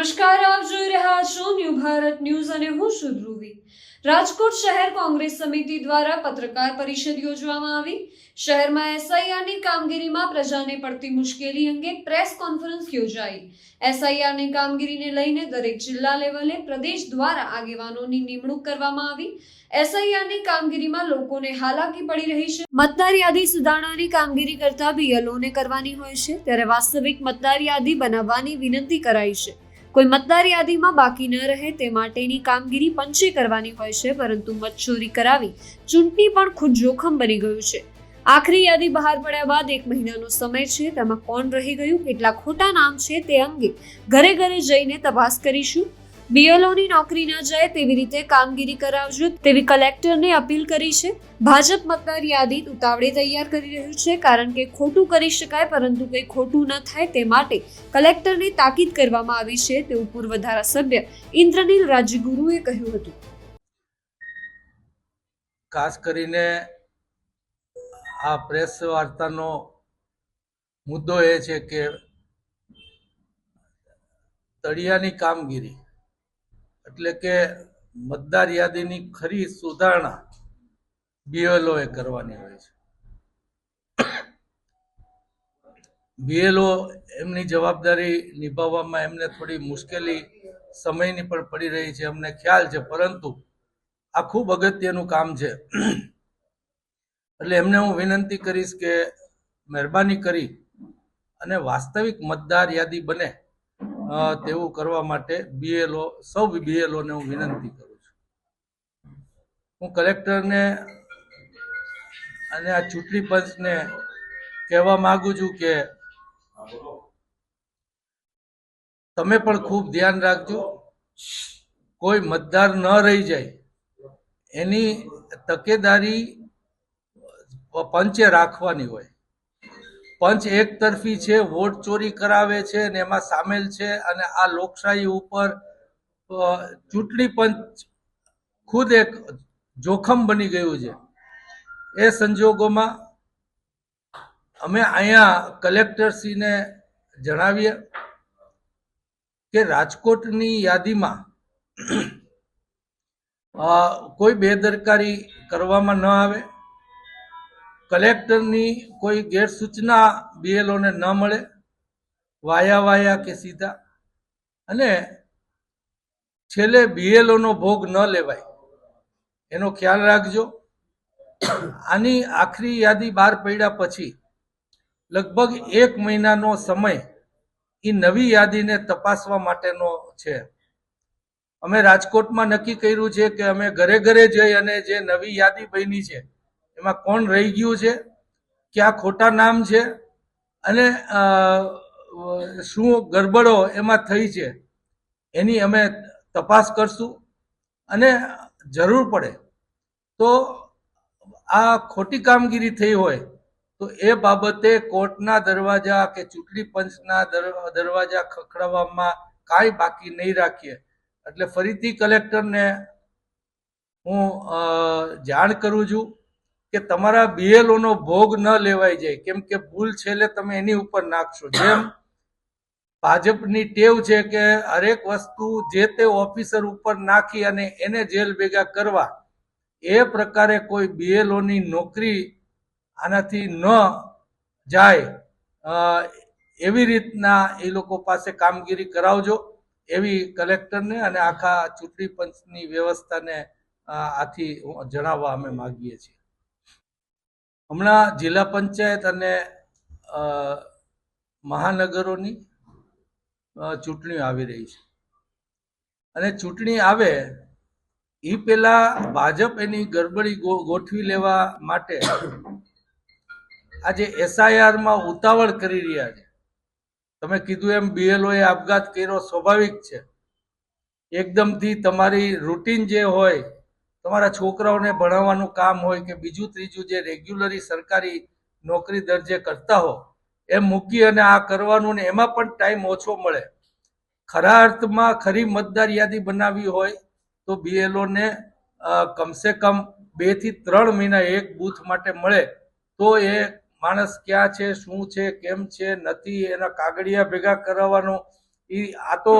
નમસ્કાર, આપ જોઈ રહ્યા છો ન્યૂ ભારત ન્યૂઝ અને હું છું ધ્રુવી. રાજકોટ શહેર કોંગ્રેસ સમિતિ દ્વારા પત્રકાર પરિષદ યોજવામાં આવી. શહેરમાં એસઆઈઆરની કામગીરીમાં પ્રજાને પડતી મુશ્કેલી અંગે પ્રેસ કોન્ફરન્સ યોજાઈ. એસઆઈઆરની કામગીરીને લઈને દરેક જિલ્લા લેવલે પ્રદેશ દ્વારા આગેવાનોની નિમણૂક કરવામાં આવી. એસઆઈઆરની કામગીરીમાં લોકોને હાલાકી પડી રહી છે. મતદાર યાદી સુધારણાની કામગીરી કરતા બીએલઓને કરવાની હોય છે, ત્યારે વાસ્તવિક મતદાર યાદી બનાવવાની વિનંતી કરાઈ છે. કોઈ મતદાર યાદીમાં બાકી ન રહે તે માટેની કામગીરી પંચે કરવાની હોય છે, પરંતુ મતચોરી કરાવી ચૂંટણી પણ ખુદ જોખમ બની ગયું છે. આખરી યાદી બહાર પડ્યા બાદ એક મહિનાનો સમય છે, તેમાં કોણ રહી ગયું, કેટલા ખોટા નામ છે તે અંગે ઘરે ઘરે જઈને તપાસ કરીશું. બીએલઓની નોકરી ન જાય તેવી રીતે કામગીરી કરાવજો તેવી કલેક્ટરને અપીલ કરી છે. ભાજપ મતદાર યાદી ઉતાવળે તૈયાર કરી રહ્યું છે. કારણ કે ખોટું કરી શકાય, પરંતુ કંઈ ખોટું ન થાય તે માટે કલેક્ટરને તાકીદ કરવામાં આવી છે. તેવું પૂર્વ ધારાસભ્ય ઇન્દ્રનીલ રાજ્યગુરુએ કહ્યું હતું. ખાસ કરીને આ પ્રેસ વાર્તાનો મુદ્દો એ છે કે તળિયાની કામગીરી એટલે કે મતદાર યાદીની ખરી સુધારણા બીએલઓએ કરવાની હોય છે. બીએલઓ એમની જવાબદારી નિભાવવામાં એમને થોડી મુશ્કેલી સમયની પણ પડી રહી છે, અમને ખ્યાલ છે, પરંતુ આ ખૂબ અગત્યનું કામ છે. એટલે એમને હું વિનંતી કરીશ કે મહેરબાની કરી અને વાસ્તવિક મતદાર યાદી બને. તેવું કરવા માટે બીએલઓ, સૌ બીએલઓને હું વિનંતી કરું છું. હું કલેક્ટરને અને આ ચૂંટણી પંચને કહેવા માગું છું કે તમે પણ ખૂબ ધ્યાન રાખજો. કોઈ મતદાર ન રહી જાય, એની તકેદારી પંચે રાખવાની હોય. પંચ એક તરફી છે, વોટ ચોરી કરાવે છે અને એમાં સામેલ છે અને આ લોકશાહી ઉપર ચૂંટણી પંચ ખુદ એક જોખમ બની ગયું છે. એ સંજોગોમાં અમે અહીંયા કલેક્ટરશ્રીને જણાવીએ કે રાજકોટની યાદીમાં કોઈ બેદરકારી કરવામાં ન આવે. કલેક્ટરની કોઈ ગેરસૂચના બીએલઓને ન મળે, વાયા વાયા કે સીધા. અને છેલ્લે બીએલઓનો ભોગ ન લેવાય, એનો ખ્યાલ રાખજો. આની આખરી યાદી બહાર પડ્યા પછી લગભગ એક મહિનાનો સમય એ નવી યાદીને તપાસવા માટેનો છે. અમે રાજકોટમાં નક્કી કર્યું છે કે અમે ઘરે ઘરે જઈ અને જે નવી યાદી બની છે એમાં કોણ રહી ગયું છે? ક્યાં ખોટા નામ છે? અને શું ગરબડો એમાં થઈ છે? એની અમે તપાસ કરશું અને જરૂર પડે તો આ ખોટી કામગીરી થઈ હોય તો એ બાબતે કોર્ટના દરવાજા કે ચૂંટણી પંચના દર- દરવાજા ખખડાવવામાં કાંઈ બાકી નહીં રાખીએ. એટલે ફરીથી કલેક્ટરને હું જાણ કરું છું કે તમારા બીએલઓનો ભોગ ન લેવાઈ જાય. કેમ કે ભૂલ છેલ્લે તમે એની ઉપર નાખશો. જેમ ભાજપની ટેવ છે કે હરેક વસ્તુ જે તે ઓફિસર ઉપર નાખી અને એને જેલ ભેગા કરવા, એ પ્રકારે કોઈ બીએલઓની નોકરી આનાથી ન જાય એવી રીતના એ લોકો પાસે કામગીરી કરાવજો. એવી કલેક્ટરને અને આખા ચૂંટણી પંચની વ્યવસ્થાને આથી જણાવવા અમે માગીએ છીએ. હમણાં જિલ્લા પંચાયત અને મહાનગરોની ચૂંટણીઓ આવી રહી છે. અને ચૂંટણી આવે એ પેલા ભાજપ એની ગડબડી ગોઠવી લેવા માટે આજે એસઆઈઆરમાં ઉતાવળ કરી રહ્યા છે. તમે કીધું એમ બીએલઓએ આપઘાત કર્યો, સ્વાભાવિક છે. એકદમથી તમારી રૂટીન જે હોય તમારા છોકરાઓને ભણાવવાનું કામ હોય કે બીજું ત્રીજું જે રેગ્યુલરી સરકારી નોકરી દરજે કરતા હો, એમ મૂકી અને આ કરવાનું ને એમાં પણ ટાઈમ ઓછો મળે. ખરા અર્થમાં ખરી મતદાર યાદી બનાવવી હોય તો બીએલઓને કમસે કમ બેથી ત્રણ મહિના એક બૂથ માટે મળે. તો એ માણસ ક્યાં છે, શું છે, કેમ છે, નથી, એના કાગળિયા ભેગા કરાવવાનો એ આ તો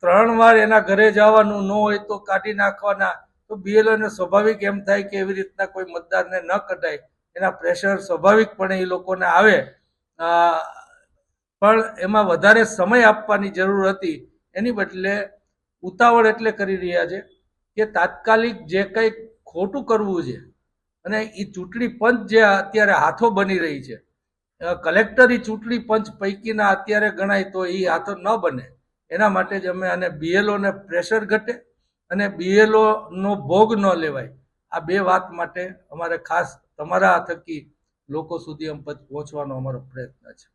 ત્રણ વાર એના ઘરે જવાનું ન હોય તો કાઢી નાખવાના. તો બીએલઓને સ્વાભાવિક એમ થાય કે એવી રીતના કોઈ મતદારને ન કઢાય, એના પ્રેશર સ્વાભાવિકપણે એ લોકોને આવે. પણ એમાં વધારે સમય આપવાની જરૂર હતી. એની બદલે ઉતાવળ એટલે કરી રહ્યા છે કે તાત્કાલિક જે કંઈ ખોટું કરવું છે અને એ ચૂંટણી પંચ જે અત્યારે હાથો બની રહી છે કલેક્ટર એ ચૂંટણી પંચ પૈકીના અત્યારે ગણાય તો એ હાથો ન બને. એના માટે જ અમે આને બીએલઓને પ્રેશર ઘટે અને બીએલઓનો ભોગ ન લેવાય. આ બે વાત માટે અમારે ખાસ તમારા થકી લોકો સુધી પહોંચવાનો અમારો પ્રયત્ન છે.